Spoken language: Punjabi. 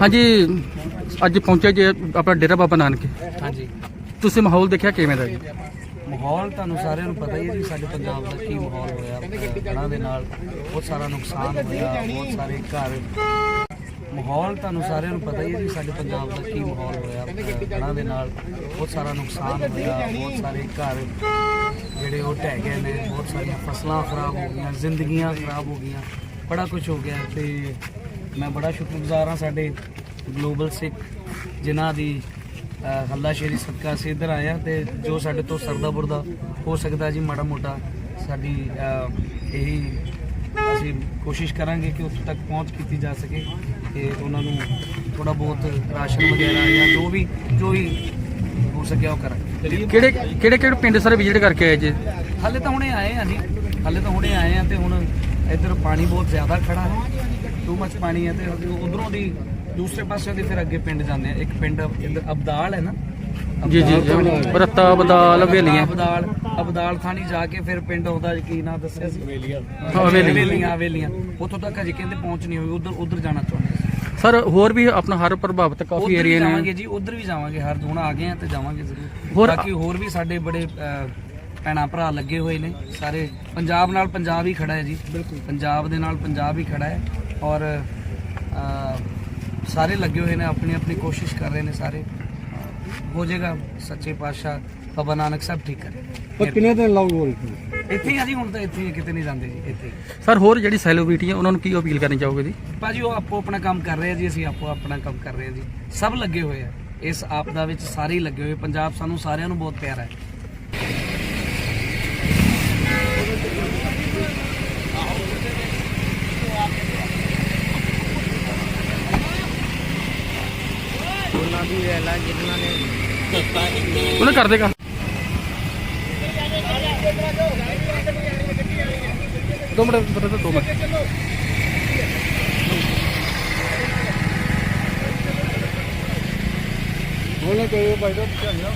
ਹਾਂਜੀ ਅੱਜ ਪਹੁੰਚੇ ਜੇ ਆਪਣਾ ਡੇਰਾ ਬਾਬਾ ਨਾਨਕ। ਹਾਂਜੀ। ਤੁਸੀਂ ਮਾਹੌਲ ਦੇਖਿਆ ਕਿਵੇਂ ਦਾ ਜੀ? ਮਾਹੌਲ ਤੁਹਾਨੂੰ ਸਾਰਿਆਂ ਨੂੰ ਪਤਾ ਹੀ ਹੈ ਜੀ ਸਾਡੇ ਪੰਜਾਬ ਦਾ ਕੀ ਮਾਹੌਲ ਹੋਇਆ ਹੜ੍ਹਾਂ ਦੇ ਨਾਲ ਬਹੁਤ ਸਾਰਾ ਨੁਕਸਾਨ ਹੋਇਆ ਬਹੁਤ ਸਾਰੇ ਘਰ। ਮਾਹੌਲ ਤੁਹਾਨੂੰ ਸਾਰਿਆਂ ਨੂੰ ਪਤਾ ਹੀ ਹੈ ਜੀ ਸਾਡੇ ਪੰਜਾਬ ਦਾ ਕੀ ਮਾਹੌਲ ਹੋਇਆ ਹੜ੍ਹਾਂ ਦੇ ਨਾਲ ਬਹੁਤ ਸਾਰਾ ਨੁਕਸਾਨ ਹੋਇਆ ਬਹੁਤ ਸਾਰੇ ਘਰ ਜਿਹੜੇ ਉਹ ਢਹਿ ਗਏ ਨੇ ਬਹੁਤ ਸਾਰੀਆਂ ਫਸਲਾਂ ਖਰਾਬ ਹੋ ਗਈਆਂ ਜ਼ਿੰਦਗੀਆਂ ਖਰਾਬ ਹੋ ਗਈਆਂ ਬੜਾ ਕੁਝ ਹੋ ਗਿਆ ਤੇ ਮੈਂ ਬੜਾ ਸ਼ੁਕਰਗੁਜ਼ਾਰ ਹਾਂ ਸਾਡੇ ਗਲੋਬਲ ਸਿੱਖ ਜਿਨ੍ਹਾਂ ਦੀ ਅਹ ਹੱਲਾਸ਼ੇਰੀ ਸਦਕਾ ਅਸੀਂ ਇੱਧਰ ਆਏ ਹਾਂ ਤੇ ਜੋ ਸਾਡੇ ਤੋਂ ਸਰਦਾ ਬੁਰਦਾ ਹੋ ਸਕਦਾ ਜੀ ਮਾੜਾ ਮੋਟਾ ਸਾਡੀ ਇਹੀ ਅਸੀਂ ਕੋਸ਼ਿਸ਼ ਕਰਾਂਗੇ ਕਿ ਉੱਥੇ ਤੱਕ ਪਹੁੰਚ ਕੀਤੀ ਜਾ ਸਕੇ ਤੇ ਉਹਨਾਂ ਨੂੰ ਥੋੜਾ ਬਹੁਤ ਰਾਸ਼ਨ ਵਗੈਰਾ ਜਾਂ ਜੋ ਵੀ ਜੋ ਵੀ ਹੋ ਸਕਿਆ ਉਹ ਕਰਾਂਗੇ। ਕਿਹੜੇ ਕਿਹੜੇ ਕਿਹੜੇ ਪਿੰਡ ਸਾਰੇ ਵਿਜ਼ਿਟ ਕਰਕੇ ਆਏ ਜੀ? ਹਾਲੇ ਤਾਂ ਹੁਣੇ ਆਏ ਆ ਜੀ। ਹਾਲੇ ਤਾਂ ਹੁਣੇ ਆਏ ਆ ਤੇ ਹੁਣ ਇੱਧਰ ਪਾਣੀ ਬਹੁਤ ਜ਼ਿਆਦਾ ਖੜਾ ਹੈ। ਟੂ ਮੱਚ ਪਾਣੀ ਹੈ ਤੇ ਉਧਰੋਂ ਦੀ ਦੂਸਰੇ ਪਾਸੇ ਦੀ ਫਿਰ ਅੱਗੇ ਪਿੰਡ ਜਾਂਦੇ ਆ ਇੱਕ ਪਿੰਡ ਇੱਧਰ ਅਬਦਾਲ ਹੈ ਨਾ। ਜੀ ਜੀ ਜੀ। ਬਰਤਾ ਬਦਾਲ ਹਵੇਲੀਆਂ। ਅਬਦਾਲ ਅਬਦਾਲ ਥਾਣੀ ਜਾ ਕੇ ਫਿਰ ਪਿੰਡ ਆਉਂਦਾ ਕੀ ਨਾਂ ਦੱਸਿਆ ਸੀ। ਹਵੇਲੀਆਂ। ਹਵੇਲੀਆਂ। ਹਵੇਲੀਆਂ ਉੱਥੋਂ ਤੱਕ ਅਜੇ ਕਹਿੰਦੇ ਪਹੁੰਚ ਨਹੀਂ ਹੋਈ ਉਧਰ ਉਧਰ ਜਾਣਾ ਚਾਹੁੰਦੇ ਸੀ। ਸਰ ਹੋਰ ਵੀ ਆਪਣਾ ਹਰ ਪ੍ਰਭਾਵਿਤ ਕਾਫੀ ਉੱਧਰ ਵੀ ਏਰੀਆ ਜਾਵਾਂਗੇ ਨੇ ਜੀ ਉਧਰ ਵੀ ਜਾਵਾਂਗੇ। ਹਰ ਹੁਣ ਆ ਗਏ ਆ ਤੇ ਜਾਵਾਂਗੇ ਜ਼ਰੂਰ। ਬਾਕੀ ਹੋਰ ਵੀ ਸਾਡੇ ਬੜੇ ਭੈਣਾਂ ਭਰਾ ਲੱਗੇ ਹੋਏ ਨੇ ਸਾਰੇ। ਪੰਜਾਬ ਨਾਲ ਪੰਜਾਬ ਹੀ ਖੜਾ ਹੈ ਜੀ। ਬਿਲਕੁਲ। ਪੰਜਾਬ ਦੇ ਨਾਲ ਪੰਜਾਬ ਹੀ ਖੜਾ ਹੈ ਔਰ ਸਾਰੇ ਲੱਗੇ ਹੋਏ ਨੇ ਆਪਣੀ ਆਪਣੀ ਕੋਸ਼ਿਸ਼ ਕਰ ਰਹੇ ਨੇ ਸਾਰੇ। ਹੋ ਜਾਏਗਾ ਸੱਚੇ ਪਾਤਸ਼ਾਹ ਬਾਬਾ ਨਾਨਕ ਸਾਹਿਬ ਠੀਕ ਕਰੇ। ਪਰ ਕਿੰਨੇ ਦਿਨ ਲਾਉਗੇ ਇੱਥੇ ਹੀ ਆ ਜੀ ਹੁਣ ਤਾਂ ਇੱਥੇ ਹੀ ਕਿਤੇ ਨਹੀਂ ਜਾਂਦੇ ਜੀ ਇੱਥੇ ਹੀ। ਸਰ ਹੋਰ ਜਿਹੜੀ ਸੈਲੀਬ੍ਰਿਟੀ ਹੈ ਉਹਨਾਂ ਨੂੰ ਕੀ ਅਪੀਲ ਕਰਨੀ ਚਾਹੋਗੇ ਜੀ? ਭਾਜੀ ਉਹ ਆਪੋ ਆਪਣਾ ਕੰਮ ਕਰ ਰਹੇ ਆ ਜੀ ਅਸੀਂ ਆਪੋ ਆਪਣਾ ਕੰਮ ਕਰ ਰਹੇ ਆ ਜੀ। ਸਭ ਲੱਗੇ ਹੋਏ ਆ। ਇਸ ਆਪਦਾ ਵਿੱਚ ਸਾਰੇ ਹੀ ਲੱਗੇ ਹੋਏ ਪੰਜਾਬ ਸਾਨੂੰ ਸਾਰਿਆਂ ਨੂੰ ਬਹੁਤ ਪਿਆਰਾ ਹੈ। ਉਹਨਾਂ ਦੀ ਵੇਲਾ ਜਿਨ੍ਹਾਂ ਨੇ ਉਹਨੇ ਕਰ ਦੇਗਾ ਦੋ ਮਿੰਟ ਬਤਾ ਦੋ ਮਿੰਟ। ਬੋਲਣਾ ਚਾਹੀਏ ਭਾਈ ਸਾਹਿਬ ਧਿਆਨ ਨਾਲ।